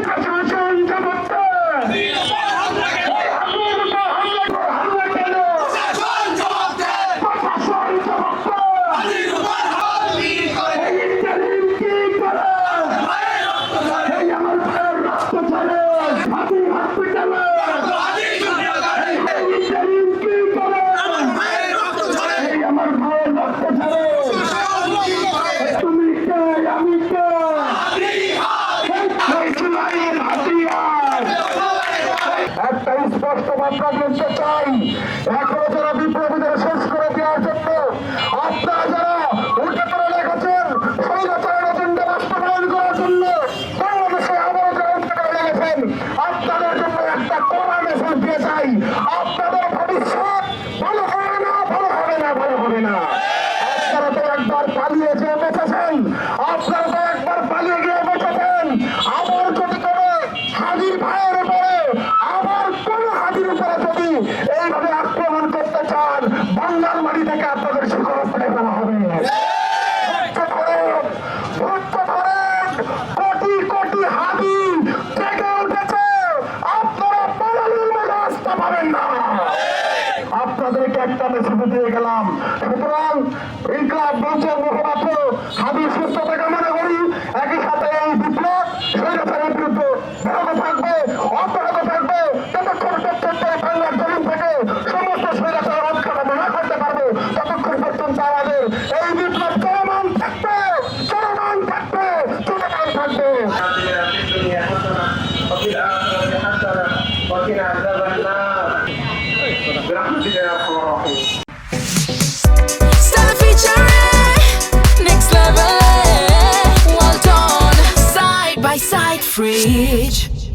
¡Nunca একটা স্পষ্ট বার্তা দিতে চাই। পাবেন না। আপনাদেরকে একটা মেসেজ দিয়ে গেলাম। সুতরাং ইনকলাব মঞ্চের মুখপাত্র হাবিব সুস্থ থেকে Stella featuring Next Level Walton. Side by Side Fridge.